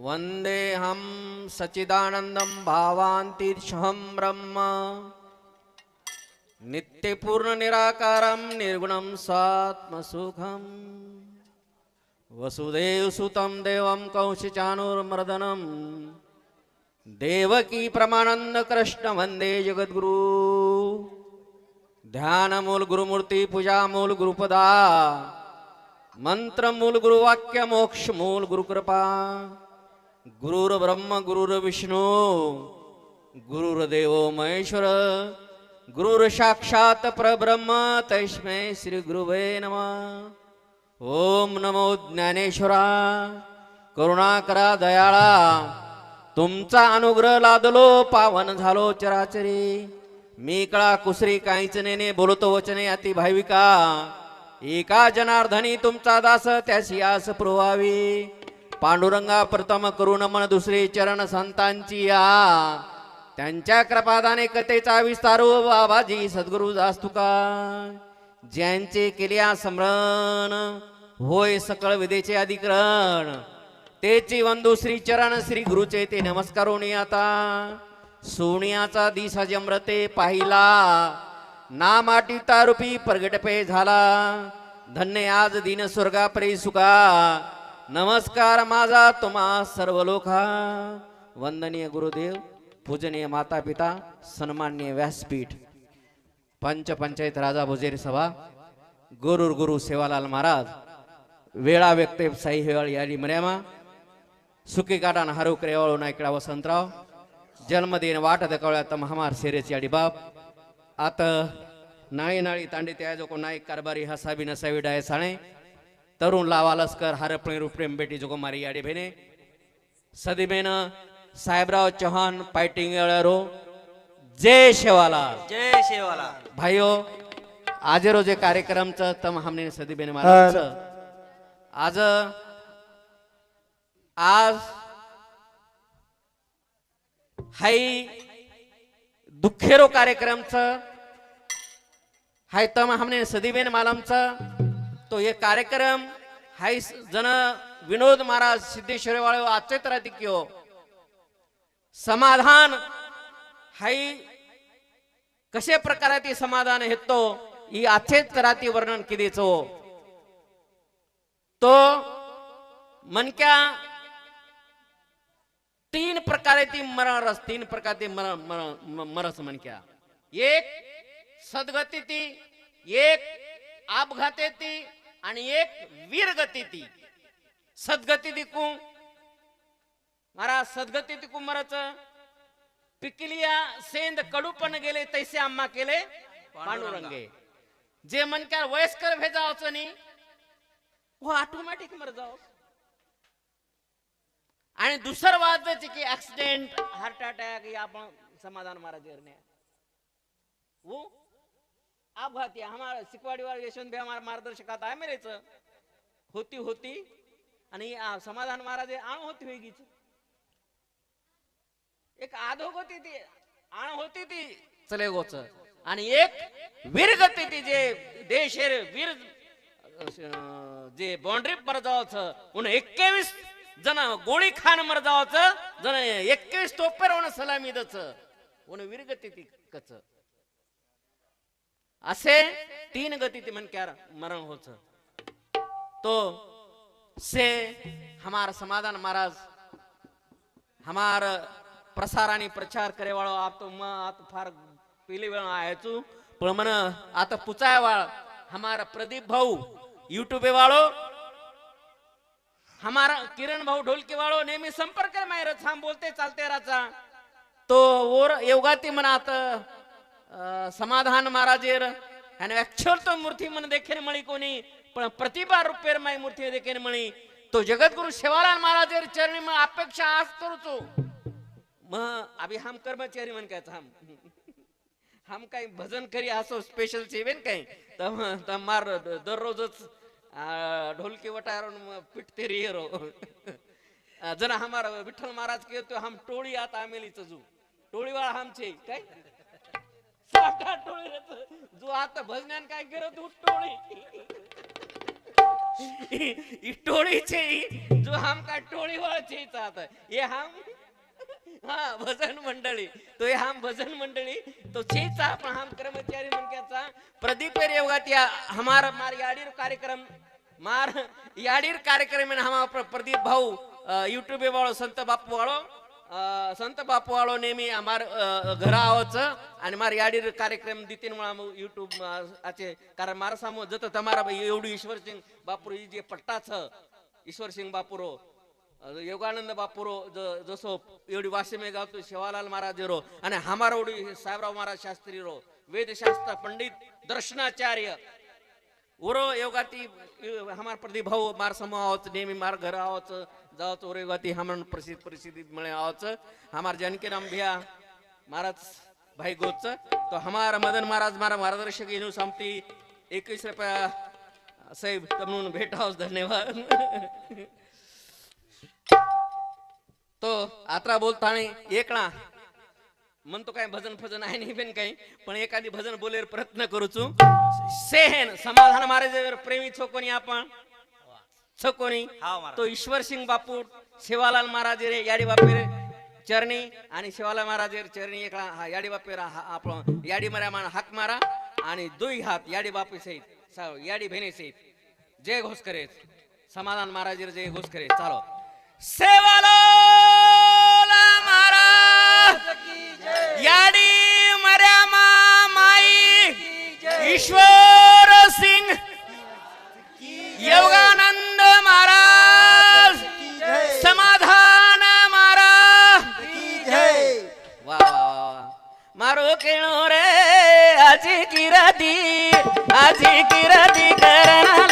वन्देऽहं सच्चिदानन्दं भावान्तिर्षहं ब्रह्म। नित्यपूर्णनिराकारं निर्गुणं स्वात्मसुखम् वसुदेवसुतं देवं कंसचाणूर्मर्दनं देवकी प्रमानंद कृष्ण वंदे जगद्गुरु। ध्यानमूल गुरुमूर्ती पूजामूल गुरुपदा। मंत्रमूल गुरुवाक्य मोक्ष मूल गुरुर विष्णू गुरुर्विष्णू गुरुर्देवो महेश्वर गुरुर साक्षात परब्रह्म तैष्मे श्री गुरुवे नमः. ओम नमो ज्ञानेश्वरा करुणाकरा दयाळा. तुमचा अनुग्रह लादलो पावन झालो चराचरी. मी कळा कुसरी काहीच नेने बोलतो वचने अति भाविका. एका जनार्धनी तुमचा दास त्याशी आस पुरवावी. पांडुरंगा प्रथम करून मन दुसरे चरण संतांची या. त्यांच्या कृपादाने कथेचा विस्तारो हो बाबाजी सद्गुरु दास्तुका. ज्यांचे केल्या स्मरण होय सकळ विदेचे अधिकरण. तेची वंदू श्री चरण श्री गुरुचे ते नमस्कारोनी आता. सोनियाचा दिसा जम्रते पाहिला. ना माटी तारुपी प्रगटपे झाला. धन्य आज दिन स्वर्गा परे सुका नमस्कार माझा तुम्हा सर्व लोका वंदनीय गुरुदेव पूजनीय माता पिता सन्माननीय व्यासपीठ पंचपंचायत राजा भुजेरी सभा गुरुर गुरु सेवालाल महाराज वेळा व्यक्ते साई हेवाळ याली मर्यामा सुकी काटान हारू क्रेवाळू नायकडा वसंतराव जन्मदिन वाट दकवळ्यात महामार सेरेची अडी बाप. आता नाळी नाळी तांडी त्याजो को नाईक कारभारी हसाबी नसावी डाय साणे. तरुण लावा लस्कर हरपणे रुपरेम बेटी जोको मारी याडी भेने। सदीबेन साहेबराव चव्हाण फायटिंग येळारो जय शेवालाल। जय शेवाला भाइयो आज रोजे कार्यक्रमचं तम हमने सदीबेन महाराजचं आज आज हाई दुःखेरो कार्यक्रमचं हाय तम हमने सदीबेन मालमचं तो हे कार्यक्रम हाय जण विनोद महाराज सिद्धेश्वर वाळे आजचे तर कियो समाधान हाय कशे प्रकाराती समाधान हेतो ही आचेच राती वर्णन किदेचो तो मनक्या तीन प्रकारे ती मरण रस तीन प्रकार ती मरण मरण- मरस मनक्या. एक सद्गती ती एक अपघाते ती आणि एक वीर गती ती. सद्गती दिकू. महाराज सद्गती दिकू मरच पिकलिया सेंद कडूपण गेले तैसे आम्हा केले पांडुरंगे. जे मनक्या वयस्कर भेजावच नाही वो ऑटोमॅटिक मर जाओ आणि दुसरं वाजायचे की ऍक्सिडेंट हार्ट अटॅक या आपण समाधान महाराज करणे. वो अपघाती हमारा सिकवाडीवार यशवंत आम्हाला हमारा मार्गदर्शकात आहे मेरेच होती होती आणि समाधान महाराज आण होती वेगीच एक होती ती आण होती ती चले गोच आणि एक वीरगती ती जे देशेर वीर जे बाउंड्री मर जावच उन एक्केवीस जण गोळी खान मर जावच जण एक्केवीस तोपेर उन सलामी दच उन वीरगती ती कच। असे तीन गती ती मनक्यार मरण होच. तो से हमार समाधान महाराज हमार प्रसार आणि प्रचार करे वाळो आप तो म आता फार पिली वेळ आयचू. पण मन आता पुचाय वाळ हमारा प्रदीप भाऊ युट्यूबे वाळो हमारा किरण भाऊ ढोलकी वाळो नेहमी संपर्क मायर थांब बोलते चालते राचा तो ओर योगाती म्हणा आता समाधान महाराजेर. आणि अक्षर तो मूर्ती मन देखील मळी कोणी पण प्रतिभा रुपेर माई मूर्ती देखील मळी तो जगद्गुरु शेवालाल महाराजेर चरणी मग अपेक्षा आज करूचो. मग अभि हम कर्मचारी म्हण काय हम. हम काही भजन करी असो स्पेशल सेवेन काही तर मार दररोजच ढोलकी वटारून पिटते रो. जण हमार विठ्ठल महाराज के तो हम टोळी आता आमेलीच जू. टोळी आमचे काय? जो आता भजन काय करत टोळी? टोळी छे जो हम का टोळी वाळ छे हम हा भजन मंडळी. तो ये हम भजन मंडळी तो छेचा पण हम कर्मचारी मनक्याचा प्रदीप रेवगात या हमारा मार याडीर कार्यक्रम मार याडीर कार्यक्रम हमारा प्रदीप भाऊ युट्यूब वाळो संत बापू वाळो. संत बापूवाळो नेहमी मार घरा आवच आणि मार याडीर कार्यक्रम दितीन मुळा युट्यूब आचे कारण मार सामो जत तमारा एवढी ईश्वर सिंह बापूर जे पट्टाच ईश्वर सिंग बापूरो योगानंद बापुरो जसो एवढी वाशिमे गावतो शेवालाल महाराज रो आणि हमारा साहेबराव महाराज शास्त्री रो वेदशास्त्र पंडित दर्शनाचार्य ओरो योगाती हमार प्रदीप भाऊ मार समूह आवच नेहमी मार घर आवच जावच उरो योगाती हमार प्रसिद्ध परिस्थिती मिळे आवच हमार जानकी राम भिया महाराज भाई गोच तो हमारा मदन महाराज मारा मार्गदर्शक येणू संपती एकवीस रुपया साहेब तमनून भेटावस धन्यवाद। तो आत्रा बोलताना एक ना म्हणतो काय भजन फजन आहे नाही पण काही पण एखादी भजन बोलेर प्रयत्न करूचू सेहेन समाधान महाराज प्रेमी छोकोनी आपण. छोकोनी. तो ईश्वर सिंग बापू शिवालाल महाराज रे याडी बापे रे चरणी आणि शिवालाल महाराज रे चरणी एक हा याडी बापे रा आपण याडी मारा मान हाक मारा आणि दुई हात याडी बापे सहित सा- याडी बहिणी सहित. जय घोष करे. समाधान महाराज रे जय घोष करे. चालो. सेवालो याडी मर्यामा माई ईश्वर सिंग योगानंद महाराज समाधान महाराज. वा मारो केणो रे आजी किराती आजी किराती करणाला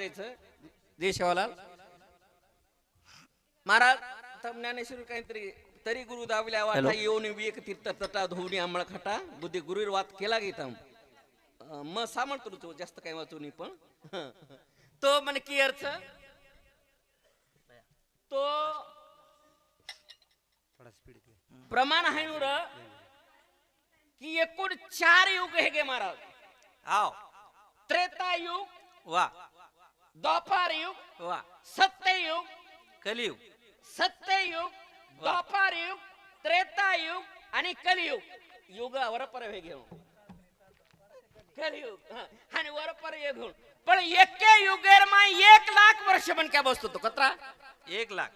भेटायचं देशवालाल? महाराज ज्ञानेश्वर काहीतरी तरी गुरु दावल्या वाटा येऊन विवेक तीर्थ तटा धुवणी आंबळ खटा बुद्धी गुरुर वात केला घेता मग सामण तुरतो जास्त काही वाचू नाही पण. तो म्हण की अर्थ? तो प्रमाण आहे नुर की एकूण चार युग हे गे महाराज. त्रेता युग वा. द्वापार युग वा. सत्ययुग कलियुग. सत्ययुग द्वापार युग त्रेता युग आणि कलियुग. युग वरपर हे घेऊन. कलियुग हा. आणि वरपर हे घेऊन. पण एके युगेर मा एक लाख वर्ष पण काय बसतो तो? कत्रा? एक लाख.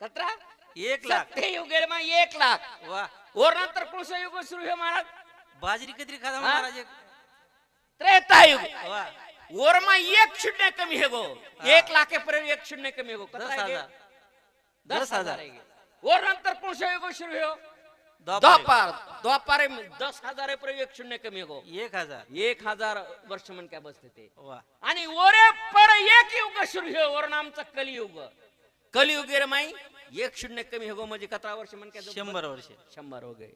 कत्रा? एक लाख. सत्य युगेर मा एक लाख. वा. वर नंतर कृष्ण युग सुरू हे महाराज. बाजरी कधी हा? महाराज एक. त्रेता युग वा. वर मा एक शून्य कमी हे गो. एक लाखेपर्यंत एक शून्य कमी हे गो. दस गे? हजार. दस हजार गे. वर नंतर कृष्ण युग सुरू हे द्वापार द्वापार द्वापारे दस हजार पर्यंत एक शून्य कमी हो एक हजार. एक हजार वर्ष म्हण काय बसते ते. आणि ओरे पर एक युग सुरू हो वर आमचं कलियुग. कलियुग रे माई एक शून्य कमी हो म्हणजे कतरा वर्ष म्हण काय शंभर वर्ष. शंभर हो गए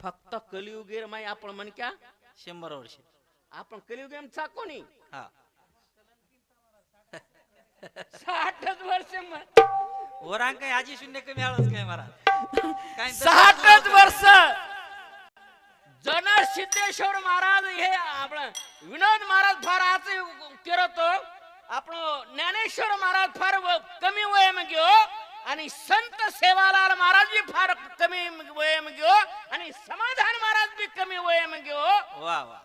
फक्त कलियुग रे माई आपण म्हण क्या? शंभर वर्ष. आपण कलियुग चा कोणी? हा. साठच वर्ष म- वरांक काही आजी शून्य कमी आळच काय महाराज काय साठच. वर्ष! जन सिद्धेश्वर महाराज हे आपण विनोद महाराज फार आज करतो. आपण ज्ञानेश्वर महाराज फार व- कमी वय घेऊ. आणि संत सेवालाल महाराज बी फार कमी वय घेऊ. आणि समाधान महाराज बी कमी वय घेऊ. वा वा.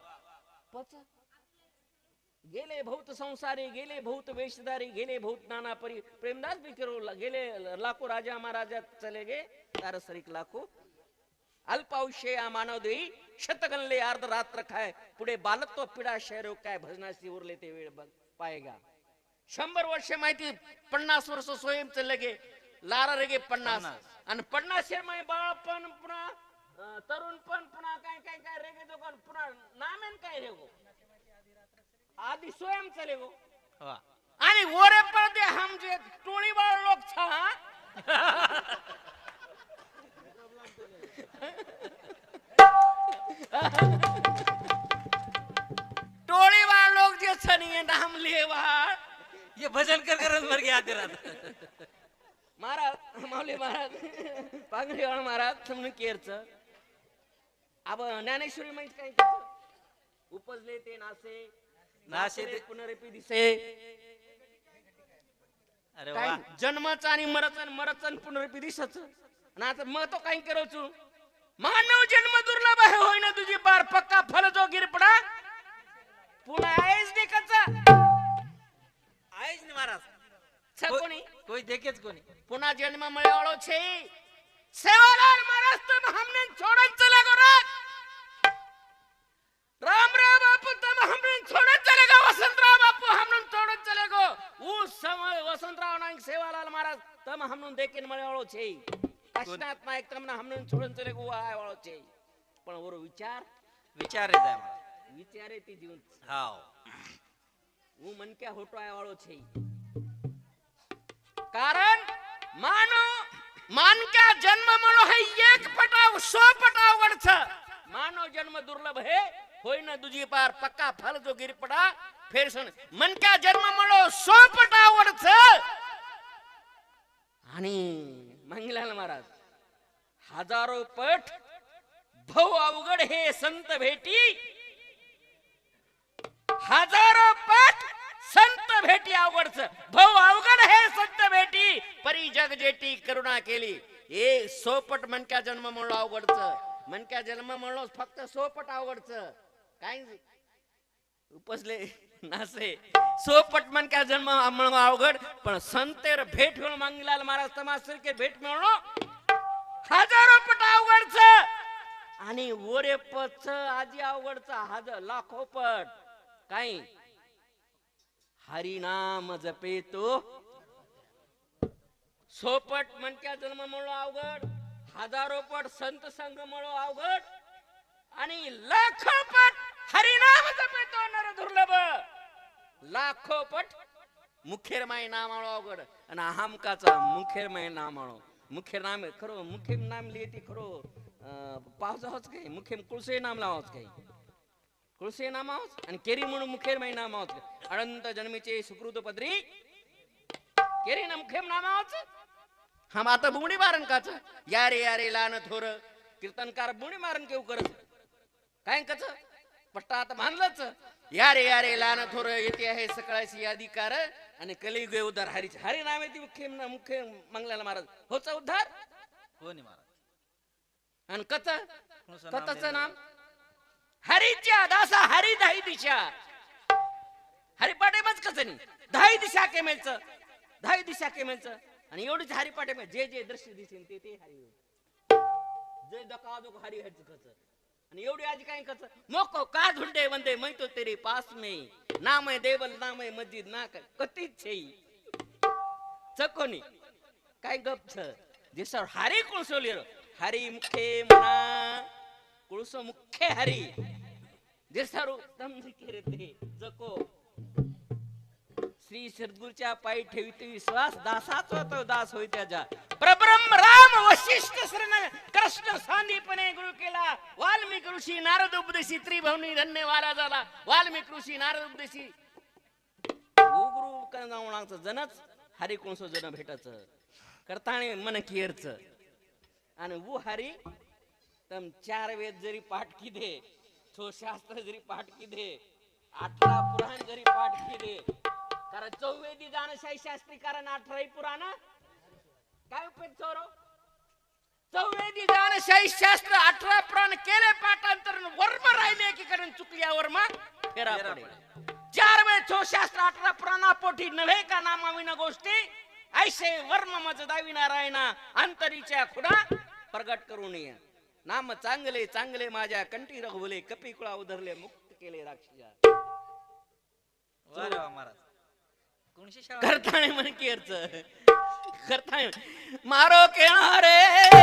गेले बहुत संसारी गेले बहुत वेशधारी गेले बहुत नाना परी प्रेमदास भी करो गेले लाखो राजा महाराजा चले गे तार सरीक लाखो। अल्पायुष्य या मानव देई शतगणले अर्ध रात्र खाय। पुढे बालत्व पिढा शहर काय भजनाशी उरले ते वेळ बघ पायगा। शंभर वर्ष माहिती पन्नास वर्ष स्वयं चालले गे। लारा रेगे पन्नास। पन्नास. आणि पन्नास माहिती बाळपण पुन्हा अं, तरुण पण पुन्हा काय काय काय रेगे तो कोण पुन्हा नामेन काय रेगो आधी स्वयं चले गो वा। आणि ओरे पडते हम जे टोळी बाळ लोक छा टोळी बाळ लोक जे छनी नाम ले बाळ ये भजन कर करत मर गया आधी रात। महाराज माऊली महाराज पांगरीवाळ महाराज समजून केरच। अब ज्ञानेश्वरी माहीत काय? उपजले ते नासे पुनरेपी दिसे. अरे आणि मरचन मरचन पुनरेपी मग तो मानव जन्म दुर्लभ आहे होय ना तुझी पार. पक्का फल जो गिरपडा. पुन्हा आहेच दे कच्चा आहेच नाही महाराज कोणी? कोई देखेच कोणी. पुन्हा जन्म मळे छे. सेवालाल महाराज तुम्ही हमने चला વસંતરાવ નાયક સેવાલાલ મહારાજ તમે હમનું દેખીને મળે વાળો છે. કાશનાથ નાયક તમને હમનું છોડન ચલે ગુવાય વાળો છે. પણ ઓરો વિચાર? વિચારે જાય મારા વિચારે તી જીવન. હાવ. હું મન કે હોટવાય વાળો છે. કારણ માનો માન કે જન્મ મળો હે એક પટાવ સો પટાવ વડ માનો જન્મ દુર્લભ હે હોય ને દુજી પાર પક્કા ફલ જો ગીર પડા फेर सुन मन क्या जन्म मळो सोपट आवडच आणि मंगलाल महाराज हजारो पट भाऊ अवघड हे संत भेटी. हजारो पट संत भेटी अवघडच. भाऊ अवघड हे संत भेटी. परी जग जेटी करुणा केली. ए सोपट मनक्या जन्म म्हणलो अवघडच. मनक्या जन्म म्हणलो फक्त सोपट अवघडच. काय? उपसले. नासे. सोपट का जन्म म्हणलो अवघड पण संतेर भेट होऊन मंगलाल महाराज तमासर के भेट मिळणं हजारो पट अवघडच. आणि ओरे पच आजी अवघडच हजार लाखो पट. काय? हरिनाम जपेतो. सोपट मनक्या जन्म म्हणलो अवघड हजारो पट संत संघ म्हणलो अवघड आणि लाखो पट हरिनाम जपेतो नर दुर्लभ लाखो पट मुखेरमाई नाम म्हणलो अवघड. आणि हमकाचा मुखेरमाई नाम म्हणलो मुखेर नाम खरो मुखेम नाम लिहिते खरो. अं, पावसाच काही मुखेम कुळसे नाम लावच काही. नाम नामावच आणि केरी म्हणून मुखेर माई नामावच अनंत जन्मीचे सुकृत पदरी. केरी ना मुखेम नामावच हम आता बुंगडी मारण काच यारे यारे लान थोर. कीर्तनकार बुंगडी मारण केव करत. काय कच पट्टा आता मानलंच. यारे यारे लान थोर येते आहे सकाळची यादी कार आणि कलियुगे उद्धार हरीच हरी नाम येते मुख्य मुख्य मंगलाला महाराज. होचा उद्धार? कोणी महाराज. आणि नाम कथच नाम? हरीच्या दासा हरी दही दिशा. हरिपाटे मच कसं नाही दही दिशा केमेलच दही दिशा केमेलच आणि एवढीच हरिपाटे जे जे दृश्य दिसेल ते ते हरी जे दका दो हरी हरच कच आणि एवढी आजी काय कच मोको का झुंडे वंदे? मैं तो तेरे पास में नाम आहे देवल नाम आहे मस्जिद ना कतीच छे चकोनी काय गप छ? दिसावर सर हरी कोण हरी मुखे म्हणा कुळसो मुख्य हरी. जे दम तमने केरे ते जको. श्री सद्गुरूच्या पायी ठेवित विश्वास दासाच होतो दास होई त्याच्या प्रब्रम राम वशिष्ठ शरण कृष्ण सांदीपणे गुरु केला. वाल्मिक ऋषी नारद उपदेशी त्रिभवनी धन्य वारा झाला. वाल्मिक ऋषी नारद उपदेशी. गुरु बुक्कन जनच हरी कोणस जन भेटच. करताने मन कियरच. आणि वो हरी तम चार वेद जरी पाठ दे तो शास्त्र जरी पाठ दे अठरा पुराण जरी पाठ दे कारण चौवेदी जानशाही शास्त्री कारण अठराही पुराण. काय उपयोग चोरो? चौवेदी जानशाही शास्त्र अठरा पुराण केले पाठांतर वर्म राहिले की कारण चुकल्या वर्म फेरा चार वेळ छो शास्त्र अठरा पुराणा पोटी नव्हे का नामाविना गोष्टी? ऐसे वर्म मज दावी नारायणा अंतरीच्या खुडा प्रगट करू नये. नाम चांगले चांगले माझ्या कंठी रघुवले कपी कुळा उधरले मुक्त केले राक्षिया वा रे वा महाराज. करताळे म्हणकीरच करताळे मारो किनारे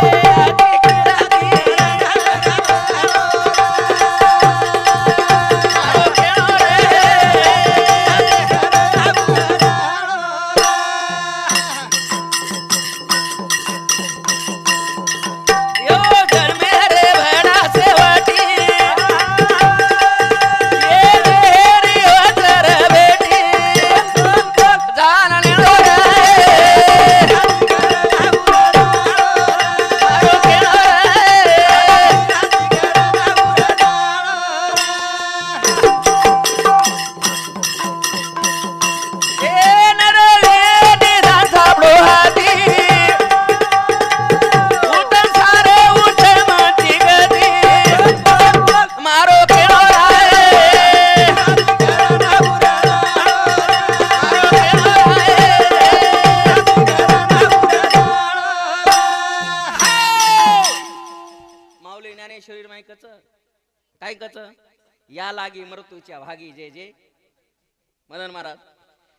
मृत्यूच्या भागी जे जे. मदन महाराज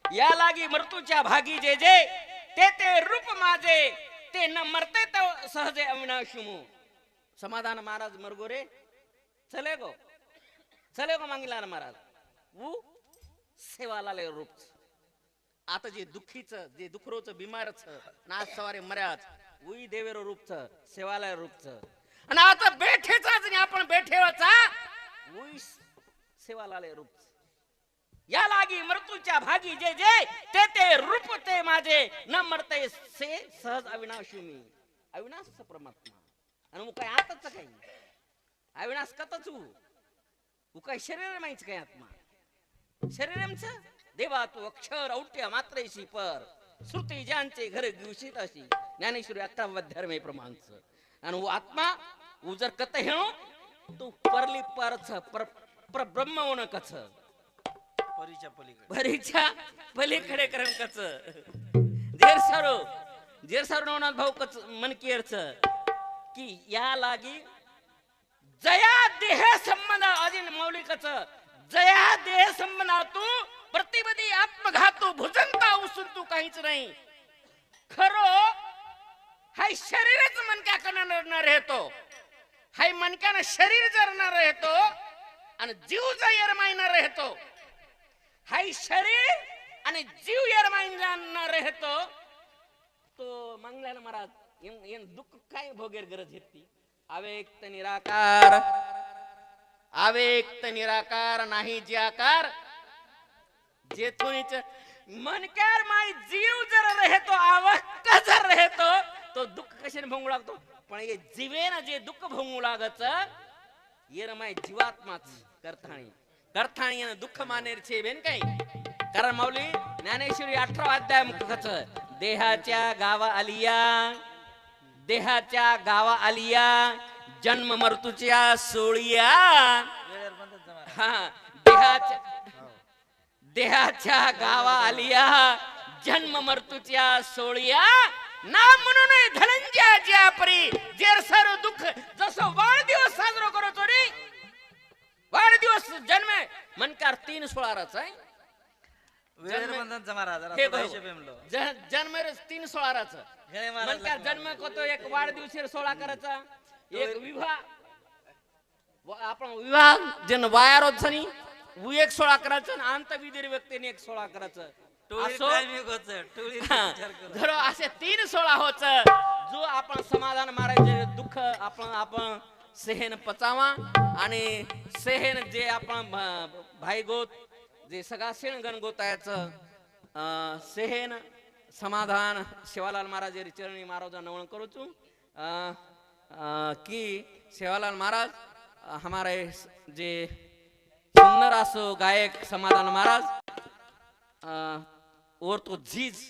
या लागी मृत्यूच्या भागी जे जे ते ते रूप माझे ते न मरते तो सहजे अविनाशुमू. समाधान महाराज मरगोरे चले गो. चले गो मागिला महाराज. ऊ सेवाला रूप आता जे दुःखीच जे दुखरोच बिमारच नाच सवारे मर्याच उई देवेरो रूपच सेवालय रूपच आणि आता बेठेचाच आणि आपण बेठेवाचा उई सेवालालय रूप. या लागी मृत्यूच्या भागी जे जे ते ते रूप ते माझे. न मरते से सहज अविनाशी मी. अविनाश परमात्मा. आणि मग काय आताच काही? अविनाश कतच उ? काय शरीर माहीच काय आत्मा? शरीरमच देवा तू अक्षर औट्य मात्रेशी पर श्रुती ज्यांचे घर घुशीत अशी ज्ञानेश्वरी अठरावा प्रमाणच. आणि आत्मा उ जर कत हेणो तू परली परच पर पर ब्रह्म होणं कच परीच्या पलीकडे भरीच्या पलीकडे करण कच जेर सारो जेर सारो नवनाथ भाऊ कच मन केरच की या लागी जया देह संबंध अजिन मौलिकच जया देह संबंध तू प्रतिबदी आत्मघातू भुजंता उसून तू काहीच नाही खरो हाय शरीरच मनक्याकडे न राहतो हाय मनक्यानं शरीर जर न राहतो आणि जीव जर माय राहतो हाय शरीर आणि जीव यार राहतो तो मंगल्यान महाराज दुःख काय भोगेर गरज घेतली अव्यक्त निराकार अव्यक्त निराकार नाही जे आकार जेथूनच मनकार माय जीव जर राहतो अवक्त जर राहतो तो दुःख कशाने भोंगू लागतो? पण हे जीवेन जे दुःख भोंगू लागत येर माय जीवात्माच. करथाणी करथाणी यानं दुःख मानेर छे बेन काही कारण माऊली ज्ञानेश्वरी अठरा अध्याय मुखच देहाच्या गावा आलिया देहाच्या गावा आलिया जन्म मृत्यूच्या सोळिया हा देहाच्या देहाच्या गावा आलिया जन्म मृत्यूच्या सोळिया ना म्हणून धनंजया परी जेर सर दुःख जसं वाढदिवस साजरा करतो रे वाढदिवस जन्म. मनकार तीन सोळाराच आहे जरा हे ज- जन्म रे तीन सोळाराच मनकार जन्म करतो एक वाढदिवशी सोळा करायचा एक विवाह. व- आपण विवाह जन वायार होत नी उ एक सोळा करायचं आणि अंतविधीर व्यक्तीने एक सोळा करायचं. टोळी असो- होत. तीन सोळा होच जो आपण समाधान मारायचे दुःख आपण आपण सेहेन पचावा आणि सेहेन जे आपण भाईगोत जे सगळा सेण गणगोतायचं सेहेन समाधान शिवालाल महाराज चरणी महाराजा नवण करूचू की शेवालाल महाराज हमारे जे सुंदर असो गायक समाधान महाराज और तो झीज